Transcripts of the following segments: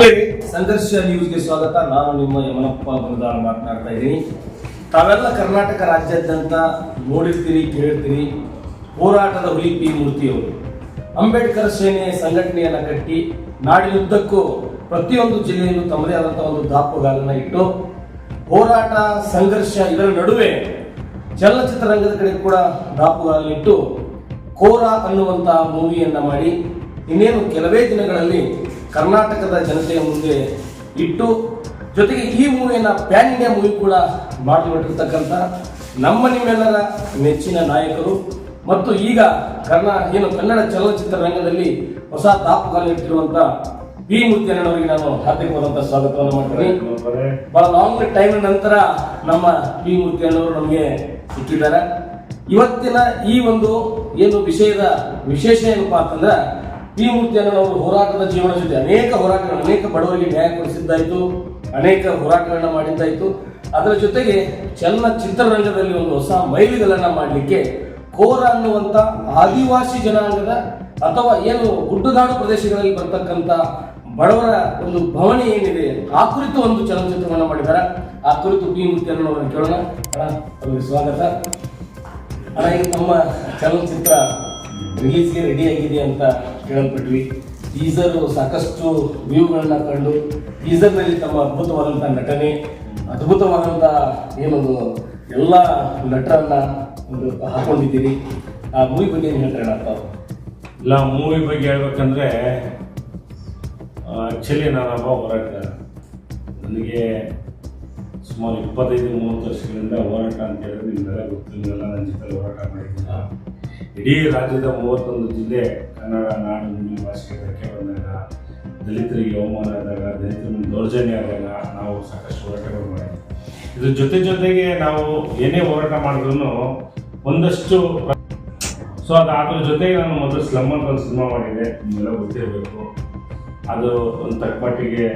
ಹೇಳಿ ಸಂಘರ್ಷ ನ್ಯೂಸ್ಗೆ ಸ್ವಾಗತ. ನಾನು ನಿಮ್ಮ ಯಮನಪ್ಪ ಬೃಂದಾರ ಮಾತನಾಡ್ತಾ ಇದ್ದೀನಿ. ತಾವೆಲ್ಲ ಕರ್ನಾಟಕ ರಾಜ್ಯಾದ್ಯಂತ ನೋಡಿರ್ತೀರಿ ಕೇಳಿರ್ತೀರಿ ಹೋರಾಟದ ಹುಲಿ ಪಿ ಮೂರ್ತಿಯವರು. ಅಂಬೇಡ್ಕರ್ ಸೇನೆ ಸಂಘಟನೆಯನ್ನ ಕಟ್ಟಿ ನಾಡಿನುದ್ದಕ್ಕೂ ಪ್ರತಿಯೊಂದು ಜಿಲ್ಲೆಯಲ್ಲೂ ತಮ್ಮದೇ ಆದಂತಹ ಒಂದು ದಾಪುಗಾಲನ್ನ ಇಟ್ಟು ಹೋರಾಟ, ಸಂಘರ್ಷ ಇದರ ನಡುವೆ ಚಲನಚಿತ್ರರಂಗದ ಕಡೆ ಕೂಡ ದಾಪುಗಾಲನ್ನಿಟ್ಟು ಕೋರ ಅನ್ನುವಂತಹ ಮೂವಿಯನ್ನ ಮಾಡಿ ಇನ್ನೇನು ಕೆಲವೇ ದಿನಗಳಲ್ಲಿ ಕರ್ನಾಟಕದ ಜನತೆಯ ಮುಂದೆ ಇಟ್ಟು ಜೊತೆಗೆ ಈ ಮೂವಿಯನ್ನು ಪ್ಯಾನ್ ಇಂಡಿಯಾ ಮೂವಿ ಕೂಡ ಮಾಡಿಬಿಟ್ಟಿರ್ತಕ್ಕಂಥ ನಮ್ಮ ನಿಮ್ಮೆಲ್ಲರ ನೆಚ್ಚಿನ ನಾಯಕರು ಮತ್ತು ಈಗ ಕರ್ನಾ ಏನು ಕನ್ನಡ ಚಲನಚಿತ್ರ ರಂಗದಲ್ಲಿ ಹೊಸ ದಾಪುಗಾಲ ಇಟ್ಟಿರುವಂತ ಪಿ ಮುತ್ಯನವರಿಗೆ ನಾನು ಹಾರ್ದಿಕವಾದಂತಹ ಸ್ವಾಗತವನ್ನು ಮಾಡ್ತೀನಿ. ಬಹಳ ಲಾಂಗ್ ಟೈಮ್ ನಂತರ ನಮ್ಮ ಪಿ ಮುತ್ಯನವರು ನಮಗೆ ಸಿಕ್ಕಿದ್ದಾರೆ ಇವತ್ತಿನ ಈ ಒಂದು ಏನು ವಿಷಯದ ವಿಶೇಷ ಏನಪ್ಪಾ ಅಂತಂದ್ರೆ ಪಿ ನಾವು ಹೋರಾಟದ ಜೀವನ ಜೊತೆ ಅನೇಕ ಹೋರಾಟಗಳು ಅನೇಕ ಬಡವರಿಗೆ ನ್ಯಾಯ ಕೊಡಿಸಿದ್ದಾಯ್ತು, ಅನೇಕ ಹೋರಾಟಗಳನ್ನ ಮಾಡಿದ್ದಾಯಿತು. ಅದರ ಜೊತೆಗೆ ಚಲನಚಿತ್ರರಂಗದಲ್ಲಿ ಒಂದು ಹೊಸ ಮೈಲಿಗಲನ್ನ ಮಾಡಲಿಕ್ಕೆ ಕೋರ ಅನ್ನುವಂತ ಆದಿವಾಸಿ ಜನಾಂಗದ ಅಥವಾ ಏನು ಗುಡ್ಡಗಾಡು ಪ್ರದೇಶಗಳಲ್ಲಿ ಬರ್ತಕ್ಕಂತ ಬಡವರ ಒಂದು ಭವನಿ ಏನಿದೆ, ಆ ಕುರಿತು ಒಂದು ಚಲನಚಿತ್ರವನ್ನು ಮಾಡಿದ್ದಾರೆ ಆ ಕುರಿತು ಬಿ ಮೂರ್ತಿಯಣ್ಣನವರನ್ನು ಕೇಳೋಣ. ಅವ್ರಿಗೆ ಸ್ವಾಗತ. ಅಣ್ಣ, ಈಗ ನಮ್ಮ ಚಲನಚಿತ್ರ ರಿಲೀಸ್ಗೆ ರೆಡಿ ಆಗಿದೆ ಅಂತ ಕೇಳಲ್ಪಟ್ವಿ ಟೀಸರ್ ಸಾಕಷ್ಟು ವ್ಯೂಗಳನ್ನ ಕಂಡು ಟೀಸರ್ನಲ್ಲಿ ತಮ್ಮ ಅದ್ಭುತವಾದಂಥ ನಟನೆ ಅದ್ಭುತವಾದಂಥ ಏನೊಂದು ಎಲ್ಲ ನಟರನ್ನ ಒಂದು ಹಾಕೊಂಡಿದ್ದೀರಿ. ಆ ಮೂವಿ ಬಗ್ಗೆ ಏನು ಹೇಳ್ತಾರೆ ಇಲ್ಲ ಮೂವಿ ಬಗ್ಗೆ ಹೇಳ್ಬೇಕಂದ್ರೆ ಆ್ಯಕ್ಚುಲಿ ನಾನೊಬ್ಬ ಹೋರಾಟಗಾರ ನನಗೆ ಸುಮಾರು ಇಪ್ಪತ್ತೈದು, ಮೂವತ್ತು ವರ್ಷಗಳಿಂದ ಹೋರಾಟ ಅಂತ ಹೇಳಿದ್ರೆ ನಿಮ್ಗೆಲ್ಲ ಗೊತ್ತಿಲ್ಲ ನನ್ನ ಜೊತೆ ಹೋರಾಟ ಮಾಡಿದ್ದೀರ? ಇಡೀ ರಾಜ್ಯದ ಮೂವತ್ತೊಂದು ಜಿಲ್ಲೆ ಕನ್ನಡ ನಾಡು ನುಡಿ ಭಾಷೆಗೆ ಧಕ್ಕೆ ಬಂದಾಗ, ದಲಿತರಿಗೆ ಅವಮಾನ ಆದಾಗ ದಲಿತರ ದೌರ್ಜನ್ಯ ಆದಾಗ ನಾವು ಸಾಕಷ್ಟು ಹೋರಾಟಗಳು ಮಾಡಿದ್ವಿ. ಇದ್ರ ಜೊತೆ ಜೊತೆಗೆ ನಾವು ಏನೇ ಹೋರಾಟ ಮಾಡಿದ್ರು ಒಂದಷ್ಟು ಸೊ ಅದು ಅದ್ರ ಜೊತೆಗೆ ನಾನು ಮೊದಲು ಸ್ಲಮ್ ಅಂತ ಒಂದು ಸಿನಿಮಾ ಮಾಡಿದೆ ನಿಮ್ಮೆಲ್ಲ ಗೊತ್ತಿರಬೇಕು. ಅದು ಒಂದು ತಕ್ಕಮಟ್ಟಿಗೆ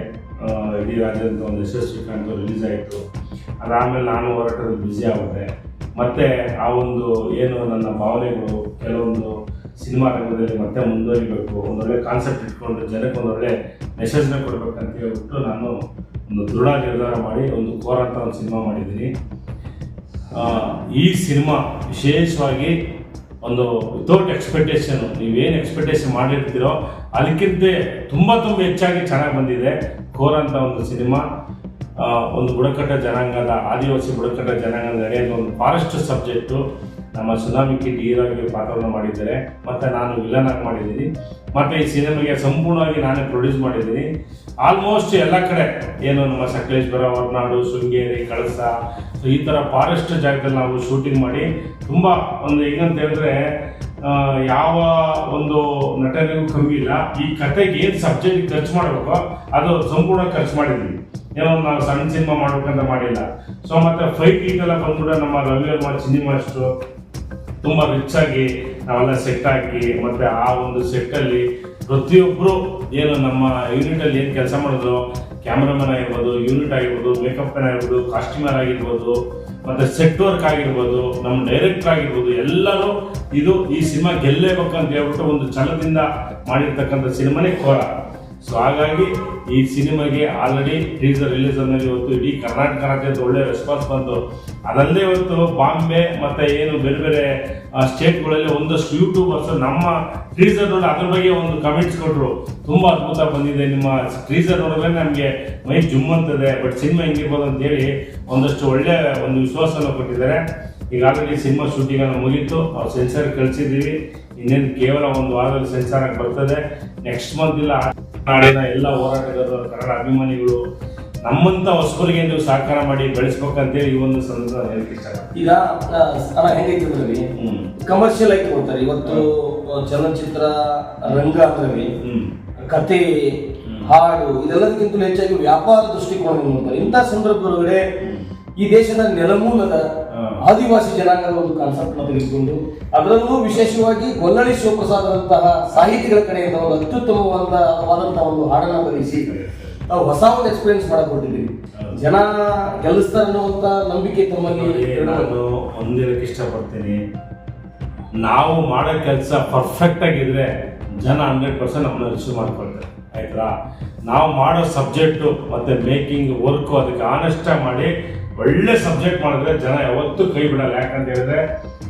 ಇಡೀ ರಾಜ್ಯದ ಒಂದು ಯಶಸ್ವಿ ಕಾಣ್ತು ರಿಲೀಸ್ ಆಯಿತು. ಅದಾದಮೇಲೆ ನಾನು ಹೋರಾಟದಲ್ಲಿ ಬ್ಯುಸಿ ಆಗುತ್ತೆ ಮತ್ತು ಆ ಒಂದು ಏನು ನನ್ನ ಭಾವನೆಗಳು, ಕೆಲವೊಂದು ಸಿನಿಮಾ ರಂಗದಲ್ಲಿ ಮತ್ತೆ ಮುಂದುವರಿಬೇಕು, ಒಂದೊಳ್ಳೆ ಕಾನ್ಸೆಪ್ಟ್ ಇಟ್ಕೊಂಡು ಜನಕ್ಕೆ ಒಂದೊಳ್ಳೆ ಮೆಸೇಜ್ನ ಕೊಡ್ಬೇಕಂತ ಹೇಳ್ಬಿಟ್ಟು ನಾನು ಒಂದು ದೃಢ ನಿರ್ಧಾರ ಮಾಡಿ, ಒಂದು ಕೋರ್ ಅಂತ ಒಂದು ಸಿನಿಮಾ ಮಾಡಿದ್ದೀನಿ. ಈ ಸಿನಿಮಾ ವಿಶೇಷವಾಗಿ ಒಂದು ವಿತೌಟ್ ಎಕ್ಸ್ಪೆಕ್ಟೇಷನ್ ನೀವೇನು ಎಕ್ಸ್ಪೆಕ್ಟೇಷನ್ ಮಾಡಿರ್ತೀರೋ ಅದಕ್ಕಿಂತ ತುಂಬ ತುಂಬ ಹೆಚ್ಚಾಗಿ ಚೆನ್ನಾಗಿ ಬಂದಿದೆ ಕೋರ್ ಅಂತ ಒಂದು ಸಿನಿಮಾ ಒಂದು ಬುಡಕಟ್ಟ ಜನಾಂಗದ, ಆದಿವಾಸಿ ಬುಡಕಟ್ಟ ಜನಾಂಗದ ನಡೆಯೋದು ಒಂದು ಫಾರೆಸ್ಟ್ ಸಬ್ಜೆಕ್ಟು ನಮ್ಮ ಸುನಾಮಿ ಕಿಟ್ ಹೀರೋಗೆ ಪಾತ್ರವನ್ನು ಮಾಡಿದ್ದಾರೆ. ಮತ್ತು ನಾನು ವಿಲನ್ ಆಗಿ ಮಾಡಿದ್ದೀನಿ. ಮತ್ತು ಈ ಸಿನಿಮಾಗೆ ಸಂಪೂರ್ಣವಾಗಿ ನಾನೇ ಪ್ರೊಡ್ಯೂಸ್ ಮಾಡಿದ್ದೀನಿ. ಆಲ್ಮೋಸ್ಟ್ ಎಲ್ಲ ಕಡೆ ಏನು ನಮ್ಮ ಸಕಲೇಶ್ವರ ಹೊರನಾಡು, ಶೃಂಗೇರಿ, ಕಳಸ ಸೊ ಈ ಥರ ಫಾರೆಸ್ಟ್ ಜಾಗದಲ್ಲಿ ನಾವು ಶೂಟಿಂಗ್ ಮಾಡಿ ತುಂಬ ಒಂದು ಹೆಂಗಂತ ಹೇಳಿದ್ರೆ ಯಾವ ಒಂದು ನಟನೆಗೂ ಕಮ್ಮಿ ಇಲ್ಲ. ಈ ಕತೆಗೆ ಏನು ಸಬ್ಜೆಕ್ಟ್ ಖರ್ಚು ಮಾಡಬೇಕೋ ಅದು ಸಂಪೂರ್ಣ ಖರ್ಚು ಮಾಡಿದ್ದೀವಿ ಏನೋ ನಾವು ಸಣ್ಣ ಸಿನಿಮಾ ಮಾಡ್ಬೇಕಂತ ಮಾಡಿಲ್ಲ. ಸೊ ಮತ್ತೆ ಫೈಟ್ ಗೀಟ್ ಎಲ್ಲ ಬಂದ್ಬಿಟ್ಟು ನಮ್ಮ ರವಿ ವರ್ಮ ಸಿನಿಮಾ ಅಷ್ಟು ತುಂಬ ರಿಚ್ ಆಗಿ, ನಾವೆಲ್ಲ ಸೆಟ್ ಹಾಕಿ, ಮತ್ತೆ ಆ ಒಂದು ಸೆಟ್ ಅಲ್ಲಿ ಪ್ರತಿಯೊಬ್ಬರು ಏನು ನಮ್ಮ ಯೂನಿಟ್ ಅಲ್ಲಿ ಏನು ಕೆಲಸ ಮಾಡಿದ್ರು ಕ್ಯಾಮ್ರಾಮನ್ ಆಗಿರ್ಬೋದು ಯೂನಿಟ್ ಆಗಿರ್ಬೋದು ಮೇಕಪ್ ಮ್ಯಾನ್ ಆಗಿರ್ಬೋದು ಕಾಸ್ಟ್ಯೂಮರ್ ಆಗಿರ್ಬೋದು, ಮತ್ತೆ ಸೆಟ್ ವರ್ಕ್ ಆಗಿರ್ಬೋದು, ನಮ್ಮ ಡೈರೆಕ್ಟರ್ ಆಗಿರ್ಬೋದು, ಎಲ್ಲರೂ ಇದು ಈ ಸಿನಿಮಾ ಗೆಲ್ಲೇಬೇಕಂತ ಹೇಳ್ಬಿಟ್ಟು ಒಂದು ಛಲದಿಂದ ಮಾಡಿರ್ತಕ್ಕಂಥ ಸಿನಿಮಾನೇ ಕೋರ ಸೊ ಹಾಗಾಗಿ ಈ ಸಿನಿಮಾಗೆ ಆಲ್ರೆಡಿ ಟೀಸರ್ ರಿಲೀಸ್ ಆದ್ಮೇಲೆ ಇವತ್ತು ಇಡೀ ಕರ್ನಾಟಕ ರಾಜ್ಯದ ಒಳ್ಳೆ ರೆಸ್ಪಾನ್ಸ್ ಬಂತು. ಅದಲ್ಲದೆ ಇವತ್ತು ಬಾಂಬೆ ಮತ್ತು ಏನು ಬೇರೆ ಬೇರೆ ಸ್ಟೇಟ್ಗಳಲ್ಲಿ ಒಂದಷ್ಟು ಯೂಟ್ಯೂಬರ್ಸ್ ನಮ್ಮ ಟೀಸರ್ ನೋಡಿ ಅದ್ರ ಬಗ್ಗೆ ಒಂದು ಕಮೆಂಟ್ಸ್ ಕೊಟ್ಟರು ತುಂಬ ಅದ್ಭುತ ಬಂದಿದೆ. ನಿಮ್ಮ ಟೀಸರ್ ನೋಡಿದ್ರೆ ನಮಗೆ ಮೈ ಜುಮ್ ಅಂತದೆ ಬಟ್ ಸಿನಿಮಾ ಹೆಂಗಿರ್ಬೋದು ಅಂತ ಹೇಳಿ ಒಂದಷ್ಟು ಒಳ್ಳೆ ಒಂದು ವಿಶ್ವಾಸವನ್ನು ಕೊಟ್ಟಿದ್ದಾರೆ. ಈಗ ಆಲ್ರೆಡಿ ಸಿನಿಮಾ ಶೂಟಿಂಗನ್ನು ಮುಗೀತು. ಅವ್ರು ಸೆನ್ಸರ್ ಕಳಿಸಿದ್ದೀವಿ. ಇನ್ನೇನು ಕೇವಲ ಒಂದು ವಾರದಲ್ಲಿ ಸೆನ್ಸಾರ್ ಆಗಿ ಬರ್ತದೆ. ನೆಕ್ಸ್ಟ್ ಮಂತ್ ಇಲ್ಲ ನಾಡಿನ ಎಲ್ಲ ಹೋರಾಟಗಾರರು ಕನ್ನಡ ಅಭಿಮಾನಿಗಳು ನಮ್ಮಂತ ಹೊಸಬರಿಗೆ ನೀವು ಸಹಕಾರ ಮಾಡಿ ಬೆಳೆಸ್ಬೇಕಂತೇಳಿ ಈ ಒಂದು ಸಂದರ್ಭ ಹೇಳಕ್ಕೆ ಇಷ್ಟ ಈಗ ಅಣ್ಣ ಹೆಂಗೈತೆ ಅಂದ್ರೆ ಕಮರ್ಷಿಯಲ್ ಆಗಿ ಕೊಡ್ತಾರೆ ಇವತ್ತು ಚಲನಚಿತ್ರ ರಂಗ ಅಂದ್ರೆ ಕತೆ ಹಾಡು ಇದೆಲ್ಲದಕ್ಕಿಂತ ಹೆಚ್ಚಾಗಿ ವ್ಯಾಪಾರ ದೃಷ್ಟಿಕೋನ ನೋಡ್ತಾರೆ. ಇಂಥ ಸಂದರ್ಭದೊಳಗಡೆ ಈ ದೇಶದ ನೆಲಮೂಲದ. ಆದಿವಾಸಿ ಜನಾಂಗದ ಒಂದು ಕಾನ್ಸೆಪ್ಟ್ ತೆಗೆದುಕೊಂಡು ಅದರಲ್ಲೂ ವಿಶೇಷವಾಗಿ ಗೊಲ್ಲಳಿ ಶಿವಪ್ರಸಾದರಂತಹ ಸಾಹಿತಿಗಳ ಕಡೆಯಿಂದ ಒಂದು ಅತ್ಯುತ್ತಮವಾದಂತಹ ಒಂದು ಹಾಡನ್ನ ಬರೆಸಿ ನಾವು ಹೊಸ ಒಂದು ಎಕ್ಸ್ಪೀರಿಯನ್ಸ್ ಮಾಡಿಕೊಟ್ಟಿದ್ವಿ ಜನ ಗೆಲ್ಲಿಸ್ತಾರೆ ಅನ್ನುವಂತ ನಂಬಿಕೆ ತಮ್ಮಲ್ಲಿ ನಾನು ಒಂದಿರಕ್ಕೆ ಇಷ್ಟಪಡ್ತೀನಿ. ನಾವು ಮಾಡೋ ಕೆಲಸ ಪರ್ಫೆಕ್ಟ್ ಆಗಿದ್ರೆ ಜನ ಹಂಡ್ರೆಡ್ ಪರ್ಸೆಂಟ್ ನಮ್ಮನ್ನ ರಿಸೀವ್ ಮಾಡ್ಕೊಳ್ತಾರೆ. ಆಯ್ತಾ? ನಾವು ಮಾಡೋ ಸಬ್ಜೆಕ್ಟು ಮತ್ತು ಮೇಕಿಂಗ್ ವರ್ಕು ಅದಕ್ಕೆ ಆನೆಸ್ಟಾಗಿ ಮಾಡಿ ಒಳ್ಳೆ ಸಬ್ಜೆಕ್ಟ್ ಮಾಡಿದ್ರೆ ಜನ ಯಾವತ್ತೂ ಕೈ ಬಿಡಲ್ಲ. ಯಾಕಂತ ಹೇಳಿದ್ರೆ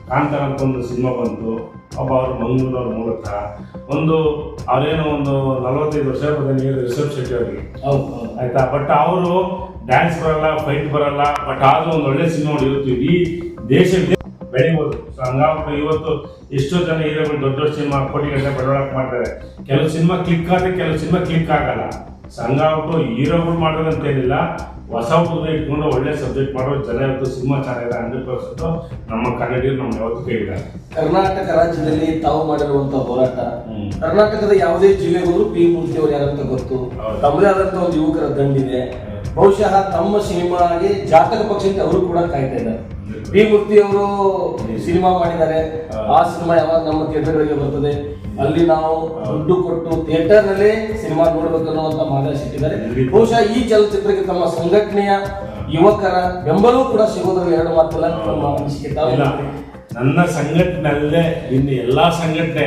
ಕಾಂತಾರ ಅಂತ ಒಂದು ಸಿನಿಮಾ ಬಂತು. ಒಬ್ಬ ಅವರು ಮಂಗಳೂರವ್ರ ಮೂಲಕ. ಒಂದು ಅವರೇನೋ ಒಂದು ನಲವತ್ತೈದು ವರ್ಷ ಬಂದ ರಿಸರ್ಚ್ ಶೆಟ್ಟಿ ಅವರಿಗೆ. ಹೌದು ಹೌದು. ಆಯ್ತಾ? ಬಟ್ ಅವರು ಡ್ಯಾನ್ಸ್ ಬರಲ್ಲ ಫೈಟ್ ಬರಲ್ಲ. ಬಟ್ ಆದ್ರೂ ಒಂದು ಒಳ್ಳೆ ಸಿನಿಮಾ ಇವತ್ತು ಇಡೀ ದೇಶ ಬೆಳಿಬೋದು. ಸೊ ಹಂಗಾಗ್ಬಿಟ್ಟು ಇವತ್ತು ಎಷ್ಟೋ ಜನ ಹೀರೋಗಳು ದೊಡ್ಡ ದೊಡ್ಡ ಸಿನಿಮಾ ಕೋಟಿ ಗಂಟೆ ಬಂಡವಾಳ ಮಾಡ್ತಾರೆ. ಕೆಲವು ಸಿನಿಮಾ ಕ್ಲಿಕ್ ಆದ್ರೆ ಕೆಲವು ಸಿನಿಮಾ ಕ್ಲಿಕ್ ಆಗಲ್ಲ. ಸೊ ಹಂಗಾಗ್ಬಿಟ್ಟು ಹೀರೋಗಳು ಮಾಡೋದಂತ ಏನಿಲ್ಲ. ಹೊಸ ಹುಡುಗ ಇಟ್ಕೊಂಡು ಒಳ್ಳೆ ಸಬ್ಜೆಕ್ಟ್ ಮಾಡೋ ಜನ ಇವತ್ತು ಸಿನಿಮಾ ಚೆನ್ನಾಗಿದೆ ಹಂಡ್ರೆಡ್ ಪರ್ಸೆಂಟ್ ನಮ್ಮ ಕನ್ನಡಿಗರು ನಮ್ಮ ಯಾವತ್ತೂ ಕೈ ಕರ್ನಾಟಕ ರಾಜ್ಯದಲ್ಲಿ ತಾವು ಮಾಡಿರುವಂತಹ ಹೋರಾಟ ಕರ್ನಾಟಕದ ಯಾವುದೇ ಜಿಲ್ಲೆಗಳು ಪಿ ಮೂರ್ತಿ ಅವರು ಯಾರಂತ ಗೊತ್ತು. ತಮ್ಮದೇ ಆದಂತ ಒಂದು ಯುವಕರ ದಂಡಿದೆ. ಬಹುಶಃ ತಮ್ಮ ಸಿನಿಮಾಗೆ ಜಾತಕ ಪಕ್ಷಕ್ಕೆ ಅವರು ಕೂಡ ಕಾಯ್ತಾ ಇದ್ದಾರೆ. ಪಿ ಮೂರ್ತಿ ಅವರು ಸಿನಿಮಾ ಮಾಡಿದ್ದಾರೆ. ಆ ಸಿನಿಮಾ ಯಾವಾಗ ನಮ್ಮ ಥಿಯೇಟರ್ಗಳಿಗೆ ಬರ್ತದೆ? ಅಲ್ಲಿ ನಾವು ದುಡ್ಡು ಕೊಟ್ಟು ಥಿಯೇಟರ್ನಲ್ಲಿ ಸಿನಿಮಾ ನೋಡ್ಬೇಕು ಮಾನಸ್ ಇಟ್ಟಿದ್ದಾರೆ. ಸಿಕ್ಕಿದ್ದಾರೆ ಬಹುಶಃ ಈ ಚಲನಚಿತ್ರಕ್ಕೆ ತಮ್ಮ ಸಂಘಟನೆಯ ಯುವಕರ ಬೆಂಬಲವೂ ಕೂಡ ಸಿಗೋದ್ರಲ್ಲಿ ಎರಡು ಮಾತಿಲ್ಲ ನಮ್ಮ ಅನಿಸಿಕೆ ಅಲ್ಲೇ ಇಲ್ಲ. ನನ್ನ ಸಂಘಟನೆಯಲ್ಲೇ ಇನ್ನು ಎಲ್ಲಾ ಸಂಘಟನೆ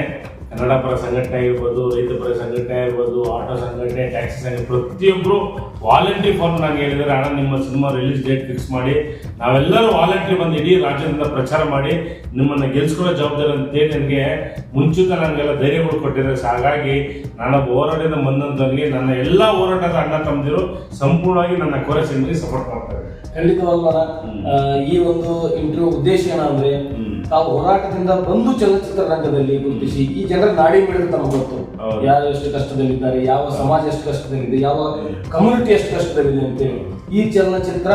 ಕನ್ನಡ ಪರ ಸಂಘಟನೆ ಆಗಿರ್ಬೋದು ರೈತ ಪರ ಸಂಘಟನೆ ಆಗಿರ್ಬೋದು ಆಟೋ ಸಂಘಟನೆ ಟ್ಯಾಕ್ಸಿ ಸಂಘಟನೆ ಪ್ರತಿಯೊಬ್ಬರು ವಾಲಂಟಿ ಫಾರ್ಮ್ ನಾನು ಹೇಳಿದರೆ ಅಣ್ಣ ನಿಮ್ಮ ಸಿನಿಮಾ ರಿಲೀಸ್ ಡೇಟ್ ಫಿಕ್ಸ್ ಮಾಡಿ ನಾವೆಲ್ಲರೂ ವಾಲಂಟ್ರಿ ಬಂದು ಇಡೀ ರಾಜ್ಯದಿಂದ ಪ್ರಚಾರ ಮಾಡಿ ನಿಮ್ಮನ್ನ ಗೆಲ್ಸ್ಕೊಳ್ಳೋ ಜವಾಬ್ದಾರಿ ಅಂತೇಳಿ ನನಗೆ ಮುಂಚಿತ ನನಗೆಲ್ಲ ಧೈರ್ಯಗಳು ಕೊಟ್ಟಿದ್ದಾರೆ. ಸೊ ಹಾಗಾಗಿ ನಾನು ಹೋರಾಟದ ಬಂದಂತವ್ರಿಗೆ ನನ್ನ ಎಲ್ಲ ಹೋರಾಟದ ಅಣ್ಣ ತಮ್ಮದಿರು ಸಂಪೂರ್ಣವಾಗಿ ನನ್ನ ಕೊರೆ ಸಿನಿಮಾಗೆ ಸಪೋರ್ಟ್ ಮಾಡ್ತಾರೆ. ಖಂಡಿತವಲ್ಲ ಈ ಒಂದು ಇಂಟರ್ವ್ಯೂ ಉದ್ದೇಶ ಏನಂದ್ರೆ. ತಾವು ಹೋರಾಟದಿಂದ ಬಂದು ಚಲನಚಿತ್ರ ರಂಗದಲ್ಲಿ ಗುರುತಿಸಿ ಈ ಜನರ ನಾಡಿ ತಮಗೆ ಗೊತ್ತು. ಯಾರು ಎಷ್ಟು ಕಷ್ಟದಲ್ಲಿದ್ದಾರೆ ಯಾವ ಸಮಾಜ ಎಷ್ಟು ಕಷ್ಟದಲ್ಲಿದೆ ಯಾವ ಕಮ್ಯುನಿಟಿ ಎಷ್ಟು ಕಷ್ಟದಲ್ಲಿದೆ ಅಂತೇಳಿ. ಈ ಚಲನಚಿತ್ರ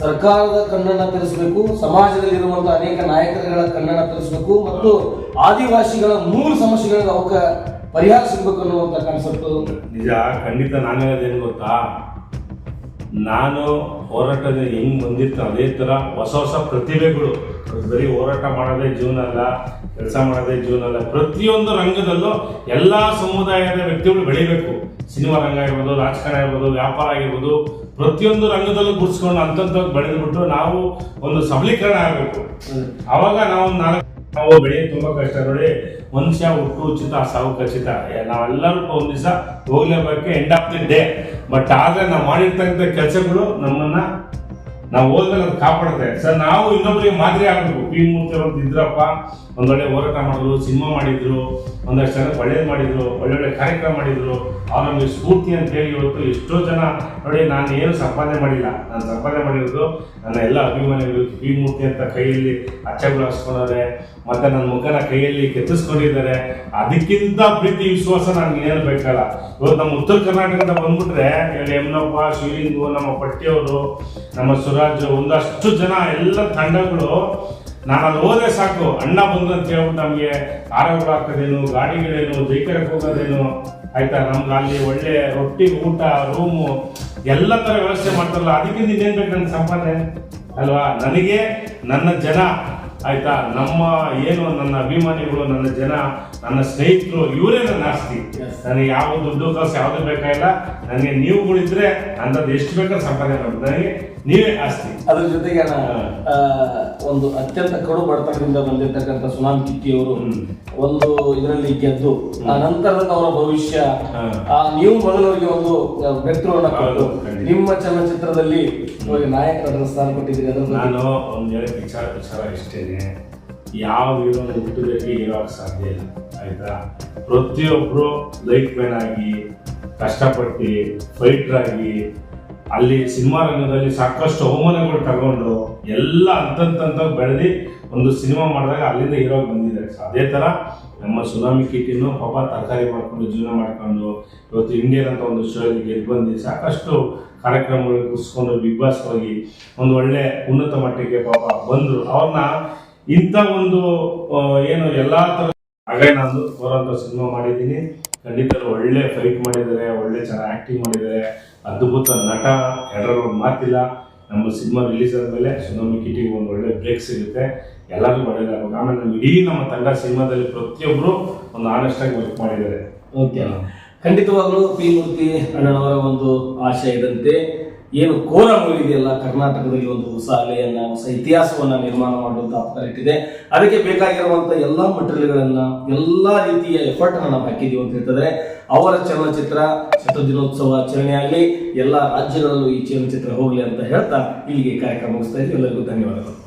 ಸರ್ಕಾರದ ಕಣ್ಣನ್ನ ತರಿಸಬೇಕು ಸಮಾಜದಲ್ಲಿರುವಂತಹ ಅನೇಕ ನಾಯಕರುಗಳ ಕಣ್ಣನ್ನ ತರಿಸಬೇಕು ಮತ್ತು ಆದಿವಾಸಿಗಳ ಮೂಲ ಸಮಸ್ಯೆಗಳಿಗೆ ಅವಕ ಪರಿಹಾರ ಸಿಗಬೇಕು ಅನ್ನುವಂತ ಕಾನ್ಸೆಪ್ಟ್. ನಿಜ, ಖಂಡಿತ ನಾನು ಹೇಳೋದೇನು ಗೊತ್ತಾ? ನಾನು ಹೋರಾಟದ ಹೆಂಗ್ ಬಂದಿರ್ತ ಅದೇ ತರ ಹೊಸ ಹೊಸ ಪ್ರತಿಭೆಗಳು. ಬರೀ ಹೋರಾಟ ಮಾಡೋದೇ ಜೀವನ ಅಲ್ಲ, ಕೆಲಸ ಮಾಡೋದೇ ಜೀವನ ಅಲ್ಲ. ಪ್ರತಿಯೊಂದು ರಂಗದಲ್ಲೂ ಎಲ್ಲಾ ಸಮುದಾಯದ ವ್ಯಕ್ತಿಗಳು ಬೆಳಿಬೇಕು. ಸಿನಿಮಾ ರಂಗ ಆಗಿರ್ಬೋದು, ರಾಜಕಾರಣ ಆಗಿರ್ಬೋದು, ವ್ಯಾಪಾರ ಆಗಿರ್ಬೋದು, ಪ್ರತಿಯೊಂದು ರಂಗದಲ್ಲೂ ಗುರ್ಸ್ಕೊಂಡು ಅಂತಂತ ಬೆಳೆದ್ಬಿಟ್ಟು ನಾವು ಒಂದು ಸಬಲೀಕರಣ ಆಗಬೇಕು. ಅವಾಗ ನಾವು ನಾಲ್ಕು ನಾವು ಬೆಳೆ ತುಂಬಾ ಕಷ್ಟ. ನೋಡಿ, ಮನುಷ್ಯ ಹುಟ್ಟು, ಉಚಿತ, ಸಾವು, ಖಚಿತ. ನಾವೆಲ್ಲರೂ ಒಂದ್ ದಿವಸ ಹೋಗ್ಲೇಬೇಕು end of the day but ಆದ್ರೆ ನಾವು ಮಾಡಿರ್ತಕ್ಕಂಥ ಕೆಲಸಗಳು ನಮ್ಮನ್ನ ನಾವು ಹೋದ್ಮೇಲೆ ಅದು ಕಾಪಾಡುತ್ತೆ. ಸರ್ ನಾವು ಇನ್ನೊಬ್ಬರಿಗೆ ಮಾದರಿ ಆಗ್ಬೇಕು. ಪಿ ಮೂರ್ತಿ ಅವ್ರದ್ದು ಇದ್ರಪ್ಪ ಒಂದೊಳ್ಳೆ ಹೋರಾಟ ಮಾಡಿದ್ರು, ಸಿನಿಮಾ ಮಾಡಿದ್ರು, ಒಂದಷ್ಟು ಜನ ಒಳ್ಳೇದು ಮಾಡಿದ್ರು, ಒಳ್ಳೊಳ್ಳೆ ಕಾರ್ಯಕ್ರಮ ಮಾಡಿದ್ರು. ಅವರೊಂದು ನಮಗೆ ಸ್ಫೂರ್ತಿ ಅಂತ ಹೇಳಿ ಇವತ್ತು ಎಷ್ಟೋ ಜನ ನೋಡಿ ನಾನು ಏನು ಸಂಪಾದನೆ ಮಾಡಿಲ್ಲ. ನಾನು ಸಂಪಾದನೆ ಮಾಡಿರೋದು ನನ್ನ ಎಲ್ಲ ಅಭಿಮಾನಿಗಳು ಈ ಮೂರ್ತಿ ಅಂತ ಕೈಯಲ್ಲಿ ಅಚ್ಚಗಳು ಹಾಕ್ಸ್ಕೊಂಡವ್ರೆ ಮತ್ತೆ ನನ್ನ ಮುಖನ ಕೈಯಲ್ಲಿ ಕೆತ್ತಿಸ್ಕೊಂಡಿದ್ದಾರೆ. ಅದಕ್ಕಿಂತ ಪ್ರೀತಿ, ವಿಶ್ವಾಸ ನನಗೆ ಏನು ಬೇಕಲ್ಲ. ಇವತ್ತು ನಮ್ಮ ಉತ್ತರ ಕರ್ನಾಟಕದ ಬಂದ್ಬಿಟ್ರೆ, ಇಲ್ಲಿ ಯಮನಪ್ಪ ಶಿವಲಿಂಗು, ನಮ್ಮ ಪಟ್ಟಿಯವರು, ನಮ್ಮ ಸುರಾಜ್, ಒಂದಷ್ಟು ಜನ ಎಲ್ಲ ತಂಡಗಳು ನಾನು ಅಲ್ಲಿ ಹೋದ್ರೆ ಸಾಕು. ಅಣ್ಣ ಬಂದು ಅಂತ ಹೇಳ್ಬಿಟ್ಟು ನಮಗೆ ಆರೋಗ್ಯ ಹಾಕೋದೇನು ಗಾಡಿಗಳೇನು ಜೈಕರಕ್ಕೆ ಹೋಗೋದೇನು ಆಯ್ತಾ? ನಮ್ಗೆ ಅಲ್ಲಿ ಒಳ್ಳೆ ರೊಟ್ಟಿ ಊಟ ರೂಮು ಎಲ್ಲ ತರ ವ್ಯವಸ್ಥೆ ಮಾಡ್ತಾರಲ್ಲ ಅದಕ್ಕಿಂತ ಇನ್ನೇನ್ ಬೇಕು ನನ್ನ ಸಂಪಾದನೆ? ಅಲ್ವಾ? ನನಗೆ ನನ್ನ ಜನ ಆಯ್ತಾ? ನಮ್ಮ ಏನು ನನ್ನ ಅಭಿಮಾನಿಗಳು ನನ್ನ ಜನ ನನ್ನ ಸ್ನೇಹಿತರು ಇವರೇ ನನ್ನ ಆಸ್ತಿ. ನನಗೆ ಯಾವ ದುಡ್ಡು ಕಾಸು ಯಾವುದೂ ಬೇಕಾಗಿಲ್ಲ ನನಗೆ ನೀವುಗಳಿದ್ರೆ ಅಂಥದ್ದು ಎಷ್ಟು ಬೇಕಾದ್ರೂ ಸಂಪಾದನೆ ಮಾಡೋದು ನನಗೆ ನೀವೇ ಆಸ್ತಿ. ಅದ್ರ ಜೊತೆಗೆ ಅಣ್ಣ, ಒಂದು ಅತ್ಯಂತ ಕಡು ಬಡತನದಿಂದ ಬಂದಿರತಕ್ಕಂಥ ಸುನಾಮ್ ಕಿಟ್ಟಿ ಅವರು ಒಂದು ಇದರಲ್ಲಿ ಗೆದ್ದು ಆ ನಂತರದ ಅವರ ಭವಿಷ್ಯ ಆ ನೀವು ಮೊದಲವರಿಗೆ ಒಂದು ವ್ಯಕ್ತಿಗಳನ್ನ ಕೊಟ್ಟು ನಿಮ್ಮ ಚಲನಚಿತ್ರದಲ್ಲಿ ಇವಾಗ ನಾಯಕರ ಸ್ಥಾನ ಕೊಟ್ಟಿದ್ದೀರಿ ಅದರ ನಾನು ಒಂದು ಹೇಳಿ ವಿಚಾರ ವಿಚಾರ ಇಷ್ಟೇನೆ ಯಾವ ಹೀರೋನ ಹುಟ್ಟುದಕ್ಕೆ ಆಗ ಸಾಧ್ಯ ಇಲ್ಲ ಆಯ್ತಾ? ಪ್ರತಿಯೊಬ್ರು ಲೈಟ್ ಮ್ಯಾನ್ ಆಗಿ ಕಷ್ಟಪಟ್ಟು ಫೈಟ್ರಾಗಿ ಅಲ್ಲಿ ಸಿನಿಮಾ ರಂಗದಲ್ಲಿ ಸಾಕಷ್ಟು ಅವಮಾನಗಳು ತಗೊಂಡು ಎಲ್ಲ ಅಂತಂತ ಬೆಳೆದು ಒಂದು ಸಿನಿಮಾ ಮಾಡಿದಾಗ ಅಲ್ಲಿಂದ ಹೀರೋ ಬಂದಿದ್ದಾರೆ. ಅದೇ ತರ ನಮ್ಮ ಸುನಾಮಿ ಕಿಟಿನೂ ಪಾಪ ತರಕಾರಿ ಮಾಡ್ಕೊಂಡು ಜೀವನ ಮಾಡ್ಕೊಂಡು ಇವತ್ತು ಇಂಡಿಯನ್ ಅಂತ ಒಂದು ಶೋಗೆ ಗೆದ್ದು ಬಂದು ಸಾಕಷ್ಟು ಕಾರ್ಯಕ್ರಮಗಳು ಕುಸ್ಕೊಂಡು ಬಿಗ್ ಬಾಸ್ ಹೋಗಿ ಒಂದು ಒಳ್ಳೆ ಉನ್ನತ ಮಟ್ಟಕ್ಕೆ ಪಾಪ ಬಂದರು. ಅವ್ರನ್ನ ಇಂಥ ಒಂದು ಏನು ಎಲ್ಲಾ ಥರ ಹಾಗೆ ನಾನು ಬರೋಂಥ ಸಿನಿಮಾ ಮಾಡಿದ್ದೀನಿ. ಖಂಡಿತ ಒಳ್ಳೆ ಫೈಟ್ ಮಾಡಿದ್ದಾರೆ, ಒಳ್ಳೆ ಚೆನ್ನಾಗಿ ಆಕ್ಟಿಂಗ್ ಮಾಡಿದ್ದಾರೆ. ಅದ್ಭುತ ನಟ ಎರಡರ ಮಾತಿಲ್ಲ. ನಮ್ಮ ಸಿನಿಮಾ ರಿಲೀಸ್ ಆದಮೇಲೆ ಸುನಾಮಿ ಕಿಟಿಗೆ ಒಂದು ಒಳ್ಳೆ ಬ್ರೇಕ್ ಸಿಗುತ್ತೆ. ಎಲ್ಲರಿಗೂ ಒಳ್ಳೇದಾಗಬೇಕು ಆಮೇಲೆ ನಮ್ಮ ಇಡೀ ನಮ್ಮ ತಂಡ ಸಿನಿಮಾದಲ್ಲಿ ಪ್ರತಿಯೊಬ್ಬರು ಒಂದು ಆನೆಸ್ಟ್ ಆಗಿ ವರ್ಕ್ ಮಾಡಿದ್ದಾರೆ. ಓಕೆ ಖಂಡಿತವಾಗ್ಲೂ ಪಿ ಮೂರ್ತಿ ಅಣ್ಣನವರ ಒಂದು ಆಶಯ ಇದಂತೆ. ಏನು ಕೋಲ ಮೂಡಿದೆಯಲ್ಲ ಕರ್ನಾಟಕದಲ್ಲಿ ಒಂದು ಹೊಸ ಅಲೆಯನ್ನ, ಹೊಸ ಇತಿಹಾಸವನ್ನ ನಿರ್ಮಾಣ ಮಾಡುವಂತ ಅವತಾರ ಇಟ್ಟಿದೆ ಅದಕ್ಕೆ ಬೇಕಾಗಿರುವಂತ ಎಲ್ಲಾ ಮಟೀರಿಯಲ್ಗಳನ್ನ ಎಲ್ಲಾ ರೀತಿಯ ಎಫರ್ಟ್ ನಾವು ಹಾಕಿದೀವಿ ಅಂತ ಹೇಳ್ತಿದ್ರೆ, ಅವರ ಚಲನಚಿತ್ರ, ಶತದಿನೋತ್ಸವ ಆಚರಣೆ ಆಗಲಿ, ಎಲ್ಲಾ ರಾಜ್ಯಗಳಲ್ಲೂ ಈ ಚಲನಚಿತ್ರ ಹೋಗಲಿ ಅಂತ ಹೇಳ್ತಾ ಇಲ್ಲಿಗೆ ಕಾರ್ಯಕ್ರಮ ಮುಗಿಸ್ತಾ ಇದ್ದೀವಿ. ಎಲ್ಲರಿಗೂ ಧನ್ಯವಾದಗಳು.